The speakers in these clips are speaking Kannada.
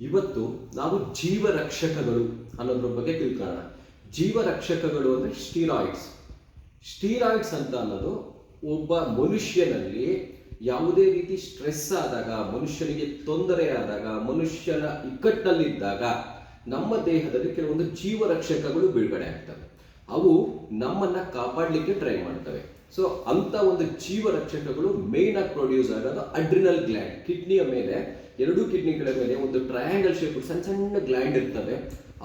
ಇವತ್ತು ನಾವು ಜೀವರಕ್ಷಕಗಳು ಅನ್ನೋದ್ರ ಬಗ್ಗೆ ತಿಳ್ಕೊಳ್ಳೋಣ. ಜೀವರಕ್ಷಕಗಳು ಅಂದ್ರೆ ಸ್ಟೀರಾಯ್ಡ್ಸ್. ಸ್ಟೀರಾಯ್ಡ್ಸ್ ಅಂತ ಅನ್ನೋದು ಒಬ್ಬ ಮನುಷ್ಯನಲ್ಲಿ ಯಾವುದೇ ರೀತಿ ಸ್ಟ್ರೆಸ್ ಆದಾಗ, ಮನುಷ್ಯನಿಗೆ ತೊಂದರೆ ಆದಾಗ, ಮನುಷ್ಯನ ಇಕ್ಕಟ್ಟಿನಲ್ಲಿದ್ದಾಗ ನಮ್ಮ ದೇಹದಲ್ಲಿ ಕೆಲವೊಂದು ಜೀವರಕ್ಷಕಗಳು ಬಿಡುಗಡೆ ಆಗ್ತವೆ. ಅವು ನಮ್ಮನ್ನ ಕಾಪಾಡಲಿಕ್ಕೆ ಟ್ರೈ ಮಾಡ್ತವೆ. ಸೊ ಅಂತ ಒಂದು ಜೀವರಕ್ಷಕಗಳು ಮೇನ್ ಆಗಿ ಪ್ರೊಡ್ಯೂಸ್ ಆಗೋದು ಅಡ್ರಿನಲ್ ಗ್ಲ್ಯಾಂಡ್ ಕಿಡ್ನಿಯ ಮೇಲೆ, ಎರಡು ಕಿಡ್ನಿಗಳ ಮೇಲೆ ಒಂದು ಟ್ರಯಾಂಗಲ್ ಶೇಪ್ ಸಣ್ಣ ಸಣ್ಣ ಗ್ಲ್ಯಾಂಡ್ ಇರ್ತವೆ.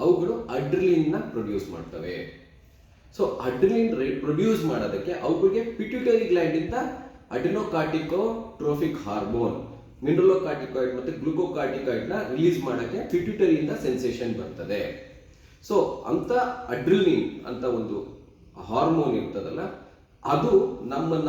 ಅವುಗಳು ಅಡ್ರಿಲಿನ್ನ ಪ್ರೊಡ್ಯೂಸ್ ಮಾಡ್ತವೆ. ಸೊ ಅಡ್ರಿಲಿನ್ ಪ್ರೊಡ್ಯೂಸ್ ಮಾಡೋದಕ್ಕೆ ಅವುಗಳಿಗೆ ಪಿಟ್ಯೂಟರಿ ಗ್ಲ್ಯಾಂಡ್ ಇಂದ ಅಡಿನೋಕಾರ್ಟಿಕೋ ಟ್ರೋಫಿಕ್ ಹಾರ್ಮೋನ್ ಮಿನರಲೋಕಾರ್ಟಿಕಾಯ್ಡ್ ಮತ್ತೆ ಗ್ಲುಕೋಕಾರ್ಟಿಕಾಯ್ಡ್ನ ರಿಲೀಸ್ ಮಾಡೋಕ್ಕೆ ಪಿಟ್ಯೂಟರಿ ಇಂದ ಸೆನ್ಸೇಷನ್ ಬರ್ತದೆ. ಸೊ ಅಂತ ಅಡ್ರಿಲಿನ್ ಅಂತ ಒಂದು ಹಾರ್ಮೋನ್ ಇರ್ತದಲ್ಲ ಅದು ನಮ್ಮನ್ನ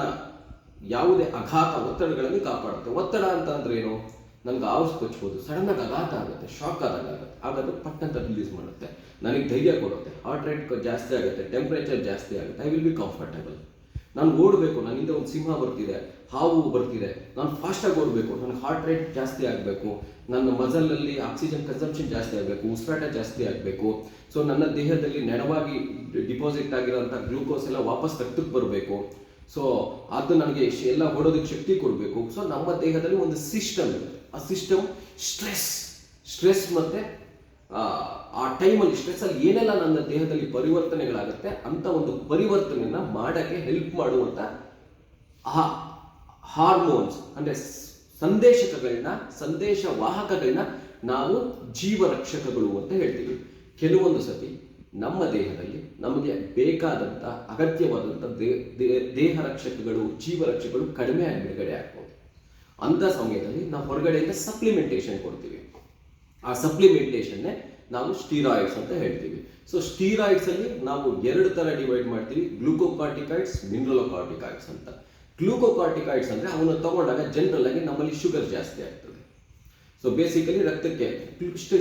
ಯಾವುದೇ ಅಘಾತ ಒತ್ತಡಗಳಲ್ಲಿ ಕಾಪಾಡುತ್ತೆ. ಒತ್ತಡ ಅಂತ ಅಂದ್ರೆ ಏನು? ನನ್ಗೆ ಆವಸ್ ಕೊಚ್ಬೋದು ಸಡನ್ ಅಘಾತ ಆಗುತ್ತೆ ಶಾಕ್ ಆದಾಗ ಆಗುತ್ತೆ. ಆಗ ಪಟ್ಟಂತ ಪಟ್ ರಿಲೀಸ್ ಮಾಡುತ್ತೆ. ನನಗೆ ಧೈರ್ಯ ಕೊಡುತ್ತೆ. ಹಾರ್ಟ್ ರೇಟ್ ಜಾಸ್ತಿ ಆಗುತ್ತೆ ಟೆಂಪ್ರೇಚರ್ ಜಾಸ್ತಿ ಆಗುತ್ತೆ. ಐ ವಿಲ್ ಬಿ ಕಂಫರ್ಟಬಲ್ ನಾನು ಓಡಬೇಕು ನನ್ನಿಂದ ಒಂದು ಸಿಂಹ ಬರ್ತಿದೆ, ಹಾವು ಬರ್ತಿದೆ, ನಾನು ಫಾಸ್ಟಾಗಿ ಓಡಬೇಕು, ನನ್ನ ಹಾರ್ಟ್ ರೇಟ್ ಜಾಸ್ತಿ ಆಗಬೇಕು, ನನ್ನ ಮಜಲಲ್ಲಿ ಆಕ್ಸಿಜನ್ ಕನ್ಸಂಪ್ಷನ್ ಜಾಸ್ತಿ ಆಗಬೇಕು, ಉಸಿರಾಟ ಜಾಸ್ತಿ ಆಗಬೇಕು. ಸೊ ನನ್ನ ದೇಹದಲ್ಲಿ ನೆಡವಾಗಿ ಡಿಪಾಸಿಟ್ ಆಗಿರೋಂಥ ಗ್ಲೂಕೋಸ್ ಎಲ್ಲ ವಾಪಸ್ ರಕ್ತಕ್ಕೆ ಬರಬೇಕು. ಸೊ ಅದು ನನಗೆ ಎಲ್ಲ ಓಡೋದಕ್ಕೆ ಶಕ್ತಿ ಕೊಡಬೇಕು. ಸೊ ನಮ್ಮ ದೇಹದಲ್ಲಿ ಒಂದು ಸಿಸ್ಟಮ್ ಆ ಸಿಸ್ಟಮ್ ಸ್ಟ್ರೆಸ್ ಸ್ಟ್ರೆಸ್ ಮತ್ತೆ ಆ, ಟೈಮಲ್ಲಿ ಸ್ಟ್ರೆಸ್ ಅಲ್ಲಿ ಏನೆಲ್ಲ ನನ್ನ ದೇಹದಲ್ಲಿ ಪರಿವರ್ತನೆಗಳಾಗುತ್ತೆ ಅಂತ ಒಂದು ಪರಿವರ್ತನೆಯನ್ನ ಮಾಡಕ್ಕೆ ಹೆಲ್ಪ್ ಮಾಡುವಂತ ಆ ಹಾರ್ಮೋನ್ಸ್ ಅಂದ್ರೆ ಸಂದೇಶಕಗಳನ್ನ ಸಂದೇಶ ವಾಹಕಗಳನ್ನ ನಾವು ಜೀವರಕ್ಷಕಗಳು ಅಂತ ಹೇಳ್ತೀವಿ. ಕೆಲವೊಂದು ಸತಿ ನಮ್ಮ ದೇಹದಲ್ಲಿ ನಮಗೆ ಬೇಕಾದಂತ ಅಗತ್ಯವಾದಂತ ದೇಹ ರಕ್ಷಕಗಳು ಜೀವರಕ್ಷಕಗಳು ಕಡಿಮೆ ಆಗಿ ಬಿಡುಗಡೆ ಆಗ್ಬೋದು. ಅಂತ ಸಮಯದಲ್ಲಿ ನಾವು ಹೊರಗಡೆಯಿಂದ ಸಪ್ಲಿಮೆಂಟೇಷನ್ ಕೊಡ್ತೀವಿ. ಆ ಸಪ್ಲಿಮೆಂಟೇಷನ್ನೇ ನಾವು ಸ್ಟೀರಾಯ್ಡ್ಸ್ ಅಂತ ಹೇಳ್ತೀವಿ ಸೊ ಸ್ಟೀರಾಯ್ಡ್ಸ್ ಅಲ್ಲಿ ನಾವು ಎರಡು ತರ ಡಿವೈಡ್ ಮಾಡ್ತೀವಿ. ಗ್ಲೂಕೋಕಾರ್ಟಿಕಾಯ್ಡ್ಸ್ ಮಿನರಲೋಕಾರ್ಟಿಕಾಯ್ಡ್ಸ್ ಅಂತ. ಗ್ಲೂಕೋಕಾರ್ಟಿಕಾಯ್ಡ್ಸ್ ಅಂದ್ರೆ ಅವನ್ನ ತಗೊಂಡಾಗ ಜನರಲ್ ಆಗಿ ನಮ್ಮಲ್ಲಿ ಶುಗರ್ ಜಾಸ್ತಿ ಆಗ್ತದೆ. ಸೊ ಬೇಸಿಕಲಿ ರಕ್ತಕ್ಕೆ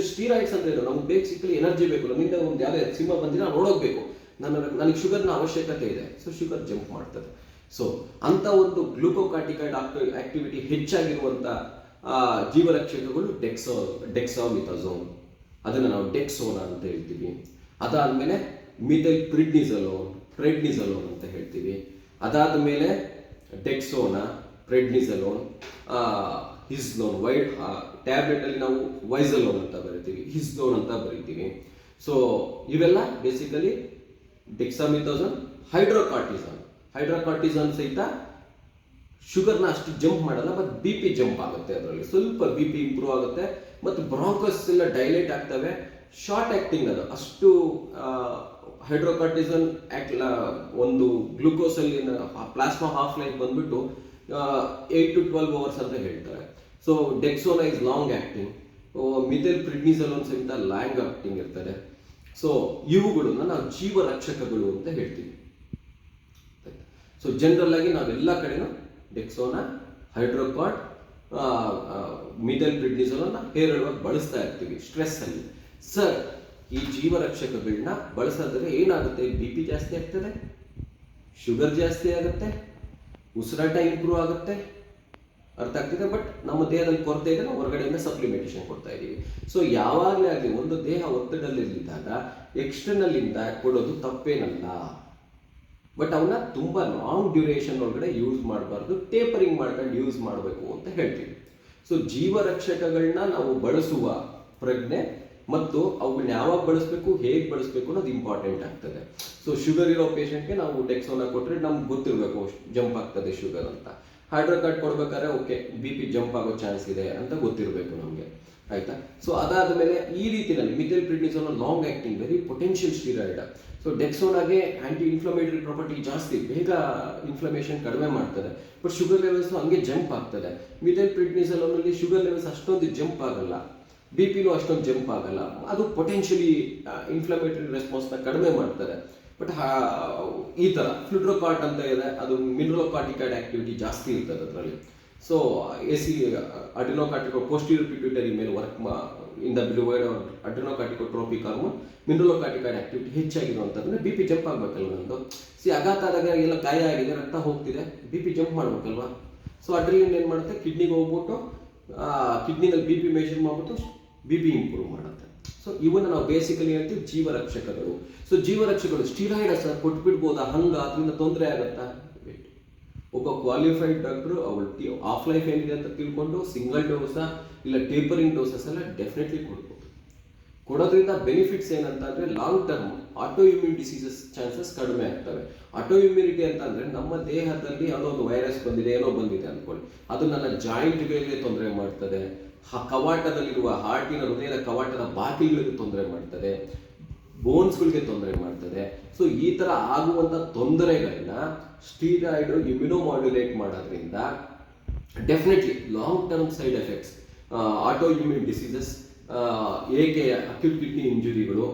ಸ್ಟೀರಾಯ್ಡ್ಸ್ ಅಂದ್ರೆ ನಮ್ಗೆ ಬೇಸಿಕಲಿ ಎನರ್ಜಿ ಬೇಕು. ನಮ್ಮಿಂದ ಒಂದು ಯಾವುದೇ ಸಿಂಹ ಬಂದಿನ ನಾನು ನನ್ನ ನನಗೆ ಶುಗರ್ನ ಅವಶ್ಯಕತೆ ಇದೆ. ಸೊ ಶುಗರ್ ಜಂಪ್ ಮಾಡ್ತದೆ. ಸೊ ಅಂತ ಒಂದು ಗ್ಲೂಕೋಕಾರ್ಟಿಕಾಯ್ಡ್ ಆಕ್ಟಿವಿಟಿ ಹೆಚ್ಚಾಗಿರುವಂತ ಆ, ಜೀವರಕ್ಷಕಗಳು ಡೆಕ್ಸೋ ಡೆಕ್ಸಾಮಿಥಾಝೋನ್ ಅದನ್ನು ನಾವು ಡೆಕ್ಸೋನಾ ಅಂತ ಹೇಳ್ತೀವಿ. ಅದಾದ್ಮೇಲೆ ಮಿಥೈಲ್ ಪ್ರಿಡ್ನಿಸಲೋನ್ ಪ್ರೆಡ್ನಿಸಲೋನ್ ಅಂತ ಹೇಳ್ತೀವಿ. ಅದಾದ ಮೇಲೆ ಡೆಕ್ಸೋನಾ ಪ್ರೆಡ್ನಿಸಲೋನ್ ಹಿಸ್ಲೋನ್ ವೈಡ್ ಟ್ಯಾಬ್ಲೆಟ್ ಅಲ್ಲಿ ನಾವು ವೈಸಲೋನ್ ಅಂತ ಬರಿತೀವಿ. ಹಿಸ್ಲೋನ್ ಅಂತ ಬರಿತೀವಿ. ಸೊ ಇವೆಲ್ಲ ಬೇಸಿಕಲಿ ಡೆಕ್ಸಾಮಿಥೋಸನ್ ಹೈಡ್ರೋಕಾರ್ಟಿಸನ್ ಹೈಡ್ರೋಕಾರ್ಟಿಸನ್ ಸಹಿತ ಶುಗರ್ನ ಅಷ್ಟು ಜಂಪ್ ಮಾಡಲ್ಲ ಬಟ್ ಬಿ ಪಿ ಜಂಪ್ ಆಗುತ್ತೆ ಅದರಲ್ಲಿ. ಸ್ವಲ್ಪ ಬಿ ಪಿ ಇಂಪ್ರೂವ್ ಆಗುತ್ತೆ. ಮತ್ತು ಬ್ರಾಂಕಸ್ ಎಲ್ಲ ಡೈಲೇಟ್ ಆಗ್ತವೆ. ಶಾರ್ಟ್ ಆಕ್ಟಿಂಗ್ ಅದು. ಅಷ್ಟು ಹೈಡ್ರೋಕಾರ್ಟಿಸನ್ ಒಂದು ಗ್ಲೂಕೋಸ್ ಅಲ್ಲಿ ಪ್ಲಾಸ್ಮಾ ಹಾಫ್ ಲೈಫ್ ಬಂದ್ಬಿಟ್ಟು ಏಟ್ ಟು ಟ್ವೆಲ್ವ್ ಅವರ್ಸ್ ಅಂತ ಹೇಳ್ತಾರೆ. So, Dexona is long acting. Methyl prednisolone ಸಹಿತ ಲ್ಯಾಂಗ್ ಆಕ್ಟಿಂಗ್ ಇರ್ತದೆ ಸೊ, ಇವುಗಳನ್ನ ನಾವು ಜೀವ ರಕ್ಷಕಗಳು ಅಂತ ಹೇಳ್ತೀವಿ. ಸೊ ಜನರಲ್ ಆಗಿ ನಾವೆಲ್ಲ ಕಡೆನೂ ಡೆಕ್ಸೋನಾ ಹೈಡ್ರೋಕಾರ್ಡ್ ಮಿಥೈಲ್ ಪ್ರಿಡ್ನಿಸೋಲನ್ನ ಹೇರಳವಾಗಿ ಬಳಸ್ತಾ ಇರ್ತೀವಿ ಸ್ಟ್ರೆಸ್ ಅಲ್ಲಿ. ಸರ್ ಈ ಜೀವರಕ್ಷಕಗಳನ್ನ ಬಳಸೋದ್ರೆ ಏನಾಗುತ್ತೆ? ಬಿ ಪಿ ಜಾಸ್ತಿ ಆಗ್ತದೆ ಶುಗರ್ ಜಾಸ್ತಿ ಆಗುತ್ತೆ, ಉಸಿರಾಟ ಇಂಪ್ರೂವ್ ಆಗುತ್ತೆ, ಅರ್ಥ ಆಗ್ತಿದೆ? ಬಟ್ ನಮ್ಮ ದೇಹದಲ್ಲಿ ಕೊರತೆ ಇದೆ, ನಾವು ಹೊರಗಡೆಯಿಂದ ಸಪ್ಲಿಮೆಂಟೇಷನ್ ಕೊಡ್ತಾ ಇದ್ದೀವಿ. ಸೊ ಯಾವಾಗಲೇ ಆಗಲಿ, ಒಂದು ದೇಹ ಒತ್ತಡದಲ್ಲಿದ್ದಾಗ ಎಕ್ಸ್ಟರ್ನಲ್ ಇಂದ ಕೊಡೋದು ತಪ್ಪೇನಲ್ಲ. ಬಟ್ ಅವನ್ನ ತುಂಬಾ ಲಾಂಗ್ ಡ್ಯೂರೇಷನ್ ಒಳಗಡೆ ಯೂಸ್ ಮಾಡಬಾರ್ದು ಟೇಪರಿಂಗ್ ಮಾಡ್ಕೊಂಡು ಯೂಸ್ ಮಾಡಬೇಕು ಅಂತ ಹೇಳ್ತೀವಿ. ಸೊ ಜೀವರಕ್ಷಕಗಳನ್ನ ನಾವು ಬಳಸುವ ಪ್ರಜ್ಞೆ ಮತ್ತು ಅವುಗಳನ್ನ ಯಾವಾಗ ಬಳಸಬೇಕು, ಹೇಗೆ ಬಳಸಬೇಕು ಅನ್ನೋದು ಇಂಪಾರ್ಟೆಂಟ್ ಆಗ್ತದೆ. ಸೊ ಶುಗರ್ ಇರೋ ಪೇಷಂಟ್ಗೆ ನಾವು ಡೆಕ್ಸೋನ ಕೊಟ್ಟರೆ ನಮ್ಗೆ ಗೊತ್ತಿರಬೇಕು ಜಂಪ್ ಆಗ್ತದೆ ಶುಗರ್ ಅಂತ. ಹೈಡ್ರೋಕಾರ್ಡ್ ಕೊಡ್ಬೇಕಾದ್ರೆ ಓಕೆ ಬಿ ಪಿ ಜಂಪ್ ಆಗೋ ಚಾನ್ಸ್ ಇದೆ ಅಂತ ಗೊತ್ತಿರಬೇಕು ನಮಗೆ. ಆಯ್ತಾ? ಸೊ ಅದಾದ ಮೇಲೆ ಈ ರೀತಿಯಲ್ಲಿ methyl prednisone long acting very potential steroid so ಡೆಕ್ಸೋನಾಗೆ anti inflammatory property ಜಾಸ್ತಿ, ಬೇಗ ಇನ್ಫ್ಲಮೇಷನ್ ಕಡಿಮೆ ಮಾಡ್ತದೆ. ಬಟ್ ಶುಗರ್ ಲೆವೆಲ್ಸ್ ಹಂಗೆ ಜಂಪ್ ಆಗ್ತದೆ. ಮಿಥೈಲ್ ಪ್ರಿಡ್ನಿಸೋನಲ್ಲಿ ಶುಗರ್ ಲೆವೆಲ್ಸ್ ಅಷ್ಟೊಂದು ಜಂಪ್ ಆಗಲ್ಲ. ಬಿ ಪಿನೂ ಅಷ್ಟೊಂದು ಜಂಪ್ ಆಗಲ್ಲ. ಅದು ಪೊಟೆನ್ಷಿಯಲಿ ಇನ್ಫ್ಲಮೇಟರಿ ರೆಸ್ಪಾನ್ಸ್ನ ಕಡಿಮೆ ಮಾಡ್ತದೆ. ಬಟ್ ಈ ಥರ ಫ್ಲುಡ್ರೋಕಾರ್ಟ್ ಅಂತ ಇದೆ, ಅದು ಮಿನರಲೋಕಾರ್ಟಿಕಾಯ್ಡ್ ಆಕ್ಟಿವಿಟಿ ಜಾಸ್ತಿ ಇರ್ತದೆ ಅದರಲ್ಲಿ. So A C adrenocortico posterior pituitary ಮೇಲೆ ವರ್ಕ್ ಇಂದ ಬಿಡುವೈಡ್ adrenocortico tropic hormone mineralocorticoid activity ಹೆಚ್ಚಾಗಿರುವಂತಂದ್ರೆ B P jump ಆಗಬೇಕಲ್ವ ನಂದು? ಸಿ ಆಘಾತ ಆದಾಗ ಎಲ್ಲ ಗಾಯ ಆಗಿದೆ, ರಕ್ತ ಹೋಗ್ತಿದೆ ಬಿ ಪಿ ಜಂಪ್ ಮಾಡ್ಬೇಕಲ್ವಾ? ಸೊ ಅಡ್ರಿಲಿನ್ ಏನು ಮಾಡುತ್ತೆ? ಕಿಡ್ನಿಗೆ ಹೋಗ್ಬಿಟ್ಟು ಕಿಡ್ನಿನಲ್ಲಿ ಬಿ ಪಿ ಮೆಷರ್ ಮಾಡ್ಬಿಟ್ಟು ಬಿ ಪಿ ಇಂಪ್ರೂವ್ ಮಾಡುತ್ತೆ. ಸೊ ಇವನ್ನ ನಾವು ಬೇಸಿಕಲಿ ಹೇಳ್ತೀವಿ ಜೀವರಕ್ಷಕಗಳು. ಸೊ ಜೀವರಕ್ಷಕಗಳು ಸ್ಟಿರಾಯ್ಡ್ ಸರ್ ಕೊಟ್ಬಿಡ್ಬೋದಾ? ಹಂಗ, ಅದರಿಂದ ತೊಂದರೆ ಆಗುತ್ತಾ. ಒಬ್ಬ ಕ್ವಾಲಿಫೈಡ್ ಡಾಕ್ಟರ್ ಅವಳು ಆಫ್ ಲೈಫ್ ಏನಿದೆ ಅಂತ ತಿಳ್ಕೊಂಡು ಸಿಂಗಲ್ ಡೋಸ ಇಲ್ಲ ಟೇಪರಿಂಗ್ ಡೋಸಸ್ ಎಲ್ಲ ಡೆಫಿನೆಟ್ಲಿ ಕೊಡ್ಬೋದು. ಕೊಡೋದ್ರಿಂದ ಬೆನಿಫಿಟ್ಸ್ ಏನಂತ ಅಂದ್ರೆ long term auto immune diseases chances ಕಡಿಮೆ ಆಗ್ತವೆ. ಆಟೋ ಇಮ್ಯುನಿಟಿ ಅಂತ ಅಂದ್ರೆ ನಮ್ಮ ದೇಹದಲ್ಲಿ ಯಾವುದೋ ಒಂದು ವೈರಸ್ ಬಂದಿದೆ, ಏನೋ ಬಂದಿದೆ ಅನ್ಕೊಳ್ಳಿ. ಅದು ನನ್ನ ಜಾಯಿಂಟ್ಗಳಿಗೆ ತೊಂದರೆ ಮಾಡ್ತದೆ. ಕವಾಟದಲ್ಲಿರುವ ಹಾರ್ಟಿನ ಹೃದಯದ ಕವಾಟದ ಬಾಕಿಗಳಿಗೆ ತೊಂದರೆ ಮಾಡ್ತದೆ. ಬೋನ್ಸ್ಗಳಿಗೆ ತೊಂದರೆ ಮಾಡ್ತದೆ. ಸೊ ಈ ತರ ಆಗುವಂತ ತೊಂದರೆಗಳನ್ನ ಸ್ಟೀರಾಯ್ಡ್ ಇಮ್ಯುನೋಮಾಡ್ಯುಲೇಟ್ ಮಾಡೋದ್ರಿಂದ definitely long term side effects auto immune diseases ಏಕೆ ಅಕ್ಯೂಟ್ ಕಿಡ್ನಿ ಇಂಜುರಿಗಳು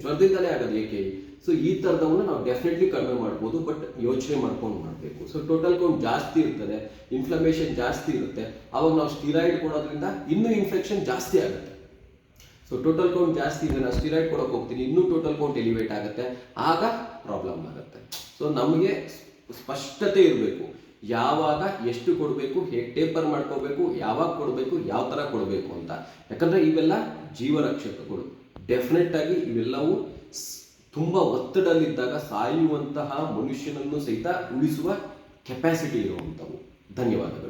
ಜ್ವರದಿಂದಲೇ ಆಗೋದು ಏಕೆ? ಸೊ ಈ ಥರದವನ್ನ ನಾವು ಡೆಫಿನೆಟ್ಲಿ ಕಡಿಮೆ ಮಾಡ್ಬೋದು ಬಟ್ ಯೋಚನೆ ಮಾಡ್ಕೊಂಡು ಮಾಡಬೇಕು. ಸೊ ಟೋಟಲ್ ಕೌಂಟ್ ಜಾಸ್ತಿ ಇರ್ತದೆ ಇನ್ಫ್ಲಮೇಷನ್ ಜಾಸ್ತಿ ಇರುತ್ತೆ, ಅವಾಗ ನಾವು ಸ್ಟೀರಾಯ್ಡ್ ಕೊಡೋದ್ರಿಂದ ಇನ್ನೂ ಇನ್ಫೆಕ್ಷನ್ ಜಾಸ್ತಿ ಆಗುತ್ತೆ. ಸೊ ಟೋಟಲ್ ಕೌಂಟ್ ಜಾಸ್ತಿ ಇದೆ, ನಾವು ಸ್ಟಿರಾಯ್ಡ್ ಕೊಡೋಕೆ ಹೋಗ್ತೀನಿ, ಇನ್ನೂ ಟೋಟಲ್ ಕೌಂಟ್ ಎಲಿವೇಟ್ ಆಗುತ್ತೆ, ಆಗ ಪ್ರಾಬ್ಲಮ್ ಆಗುತ್ತೆ. ಸೊ ನಮಗೆ ಸ್ಪಷ್ಟತೆ ಇರಬೇಕು. ಯಾವಾಗ ಎಷ್ಟು ಕೊಡಬೇಕು, ಹೇಗೆ ಟೇಪರ್ ಮಾಡ್ಕೋಬೇಕು, ಯಾವಾಗ ಕೊಡಬೇಕು, ಯಾವ ಥರ ಕೊಡಬೇಕು ಅಂತ. ಯಾಕಂದರೆ ಇವೆಲ್ಲ ಜೀವರಕ್ಷಕಗಳು. ಡೆಫಿನೆಟ್ ಆಗಿ ಇವೆಲ್ಲವೂ ತುಂಬ ಒತ್ತಡದಲ್ಲಿದ್ದಾಗ ಸಾಯುವಂತಹ ಮನುಷ್ಯನನ್ನು ಸಹಿತ ಉಳಿಸುವ ಕೆಪಾಸಿಟಿ ಇರುವಂಥವು. ಧನ್ಯವಾದಗಳು.